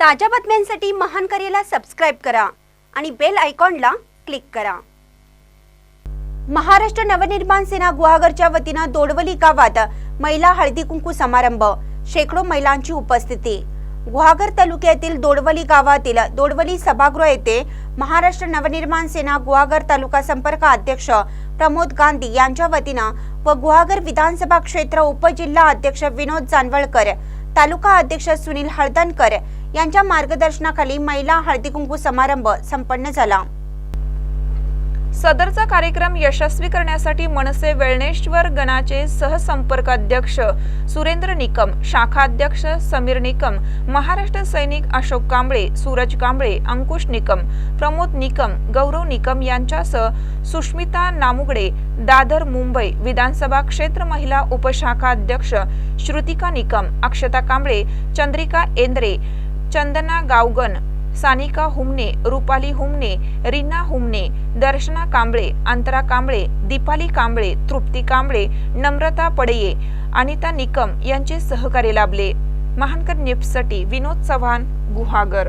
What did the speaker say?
ताज्या बातम्यांसाठी महान करेला सबस्क्राईब करा आणि बेल आयकॉनला क्लिक करा. महाराष्ट्र नवनिर्माण सेना गुहागरच्या वतीनं दोडवली गावात महिला हळदी कुंकू समारंभ शेकडो महिलांची उपस्थिती. गुहागर तालुक्यातील दोडवली गावातील दोडवली सभागृह येथे महाराष्ट्र नवनिर्माण सेना गुहागर तालुका संपर्क अध्यक्ष प्रमोद गांधी यांच्या वतीनं व गुहागर विधानसभा क्षेत्र उपजिल्हा अध्यक्ष विनोद जानवळकर तालुका अध्यक्ष सुनील हळदणकर यांच्या मार्गदर्शनाखाली महिला हळदी कुंकू समारंभ संपन्न झाला. सदरचा कार्यक्रम यशस्वी करण्यासाठी मनसे वेळणेश्वर गणाचे सहसंपर्क अध्यक्ष सुरेंद्र निकम शाखाध्यक्ष समीर निकम महाराष्ट्र सैनिक अशोक कांबळे सूरज कांबळे अंकुश निकम प्रमोद निकम गौरव निकम यांच्यासह सुष्मिता नामुगडे दादर मुंबई विधानसभा क्षेत्र महिला उपशाखा अध्यक्ष श्रुतिका निकम अक्षता कांबळे चंद्रिका एंद्रे चंदना गावगन सानिका हुमने रुपाली हुमने रीना हुमने दर्शना कांबळे अंतरा कांबळे दीपाली कांबळे तृप्ती कांबळे नम्रता पडये अनिता निकम यांचे सहकार्य लाभले. महानकर नेप्ससाठी विनोद चव्हाण गुहागर.